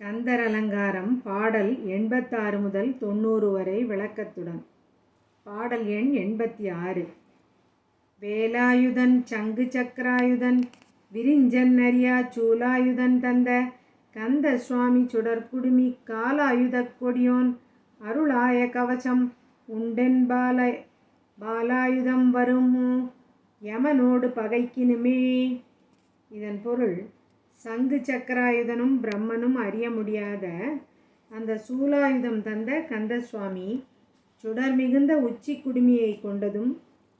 கந்தர் அலங்காரம் பாடல் எண்பத்தாறு முதல் தொண்ணூறு வரை விளக்கத்துடன். பாடல் எண் எண்பத்தி ஆறு வேலாயுதன் சங்கு சக்கராயுதன் விரிஞ்சன் நரியா சூலாயுதன் தந்த கந்த சுவாமி சுடற்குடுமி காலாயுதக் கொடியோன் அருளாய கவசம் உண்டென் பால பாலாயுதம் வருமோ யமனோடு பகைக்கினுமே. இதன் பொருள் சங்கு சக்கராயுதனும் பிரம்மனும் அறிய முடியாத அந்த சூலாயுதம் தந்த கந்த சுவாமி சுடர் மிகுந்த உச்சி குடுமியை கொண்டதும்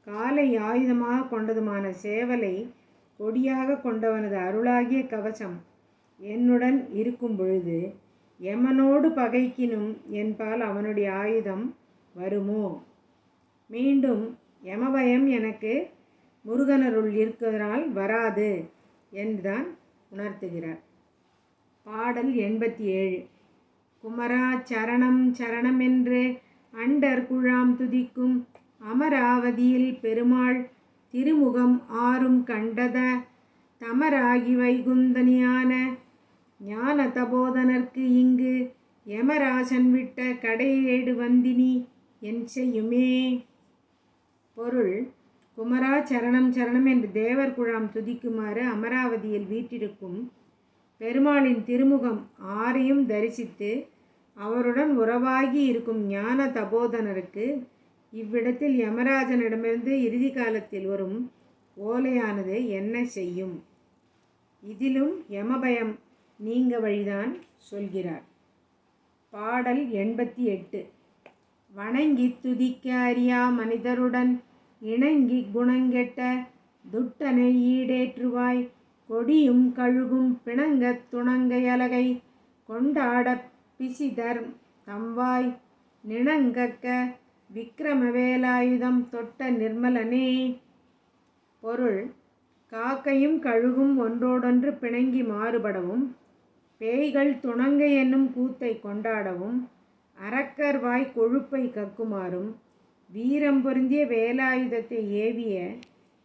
காலை ஆயுதமாக கொண்டதுமான சேவலை கொடியாக கொண்டவனது அருளாகிய கவசம் என்னுடன் இருக்கும் பொழுது எமனோடு பகைக்கினும் என்பால் அவனுடைய ஆயுதம் வருமோ? மீண்டும் எமபயம் எனக்கு முருகனருள் இருக்கிறதால் வராது என்றுதான் உணர்த்துகிறார். பாடல் எண்பத்தி ஏழு குமரா சரணம் சரணம் என்று அண்டர் குழாம் துதிக்கும் அமராவதியில் பெருமாள் திருமுகம் ஆறும் கண்டத தமராகி வைகுந்தனியான ஞான தபோதனர்க்கு இங்கு யமராசன் விட்ட கடையேடு வந்தினி என் செய்யுமே. பொருள் குமரா சரணம் சரணம் என்று தேவர் குழாம் துதிக்குமாறு அமராவதியில் வீட்டிருக்கும் பெருமாளின் திருமுகம் ஆரையும் தரிசித்து அவருடன் உறவாகி இருக்கும் ஞான தபோதனருக்கு இவ்விடத்தில் யமராஜனிடமிருந்து இறுதி காலத்தில் வரும் ஓலையானது என்ன செய்யும்? இதிலும் யமபயம் நீங்க வழிதான் சொல்கிறார். பாடல் எண்பத்தி எட்டு. வணங்கி துதிக்க அறியா மனிதருடன் இணங்கி குணங்கெட்ட துட்டனை ஈடேற்றுவாய். கொடியும் கழுகும் பிணங்கத் துணங்கையலகை கொண்டாட பிசிதர் தம்வாய். நிணங்கக்க விக்கிரமவேலாயுதம் தொட்ட நிர்மலனே. பொருள் காக்கையும் கழுகும் ஒன்றோடொன்று பிணங்கி மாறுபடவும் பேய்கள் துணங்கை என்னும் கூத்தை கொண்டாடவும் அரக்கர் வாய் கொழுப்பை கக்குமாறும் வீரம் பொருந்திய வேலாயுதத்தை ஏவிய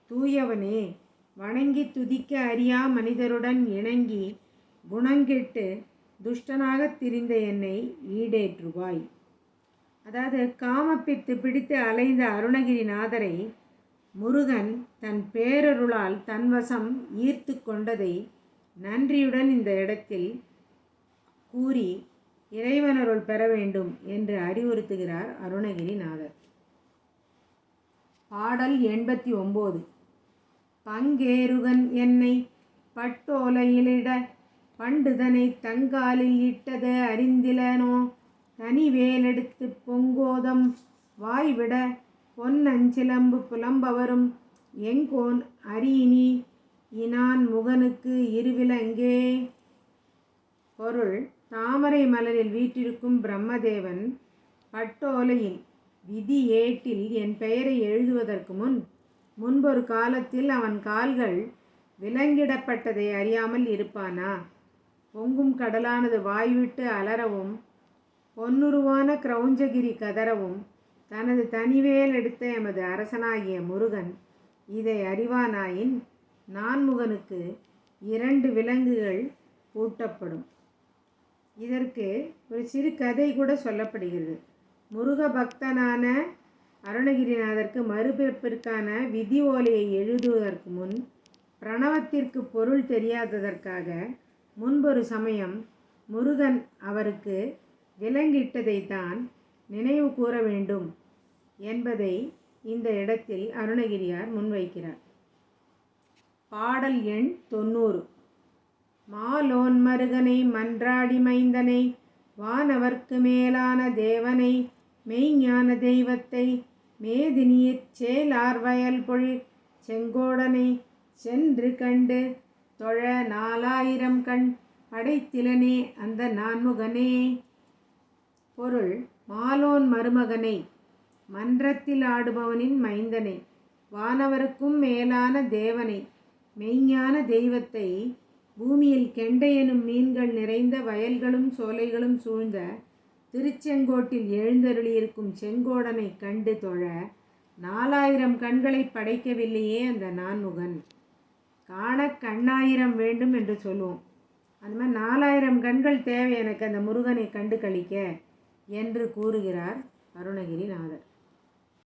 தூயவனே வணங்கி துதிக்க அறியா மனிதருடன் இணங்கி குணங்கிட்டு துஷ்டனாகத் திரிந்த என்னை ஈடேற்றுவாய். அதாவது காமப்பித்து பிடித்து அலைந்த அருணகிரிநாதரை முருகன் தன் பேரருளால் தன்வசம் ஈர்த்து கொண்டதை நன்றியுடன் இந்த இடத்தில் கூறி இறைவனருள் பெற வேண்டும் என்று அறிவுறுத்துகிறார் அருணகிரிநாதர். பாடல் எண்பத்தி ஒம்பது. பங்கேருகன் என்னை பட்டோலையிலிட பண்டுதனை தங்காலில் இட்டது அறிந்திலனோ? தனிவேலெடுத்து பொங்கோதம் வாய்விட பொன்னஞ்சிலம்பு புலம்பவரும் எங்கோன் அரியணி இனான் முகனுக்கு இருவிலங்கே? பொருள் தாமரை மலரில் வீற்றிருக்கும் பிரம்மதேவன் பட்டோலையில் விதி ஏட்டில் என் பெயரை எழுதுவதற்கு முன் முன்பொரு காலத்தில் அவன் கால்கள் விலங்கிடப்பட்டதை அறியாமல் இருப்பானா? பொங்கும் கடலானது வாய்விட்டு அலறவும் பொன்னுருவான கிரௌஞ்சகிரி கதறவும் தனது தனிவேல் எடுத்த எமது அரசனாகிய முருகன் இதை அறிவானாயின் நான்முகனுக்கு இரண்டு விலங்குகள் பூட்டப்படும். இதற்கு ஒரு சிறு கதை கூட சொல்லப்படுகிறது. முருக பக்தனான அருணகிரிநாதருக்கு மறுபிறப்பிற்கான விதி ஓலையை எழுதுவதற்கு முன் பிரணவத்திற்கு பொருள் தெரியாததற்காக முன்பொரு சமயம் முருகன் அவருக்கு விலங்கிட்டதைத்தான் நினைவு கூற வேண்டும் என்பதை இந்த இடத்தில் அருணகிரியார் முன்வைக்கிறார். பாடல் எண் தொண்ணூறு. மாலோன் மருகனை மன்றாடி மைந்தனை வானவர்க்கு மேலான தேவனை மெய்ஞான தெய்வத்தை மேதினியச் சேலார் வயல் பொழிற் செங்கோடனை சென்று கண்டு தொழ நாலாயிரம் கண் படைத்திலனே அந்த நான்முகனே. பொருள் மாலோன் மருமகனை மன்றத்தில் ஆடுபவனின் மைந்தனை வானவருக்கும் மேலான தேவனை மெய்ஞான தெய்வத்தை பூமியில் கெண்டை எனும் மீன்கள் நிறைந்த வயல்களும் சோலைகளும் சூழ்ந்த திருச்செங்கோட்டில் எழுந்தருளியிருக்கும் செங்கோடனை கண்டு தொழ நாலாயிரம் கண்களை படைக்கவில்லையே அந்த நான்முகன். காண கண்ணாயிரம் வேண்டும் என்று சொல்லுவோம் அந்த மாதிரி நாலாயிரம் கண்கள் தேவை எனக்கு அந்த முருகனை கண்டு கழிக்க என்று கூறுகிறார் அருணகிரிநாதர்.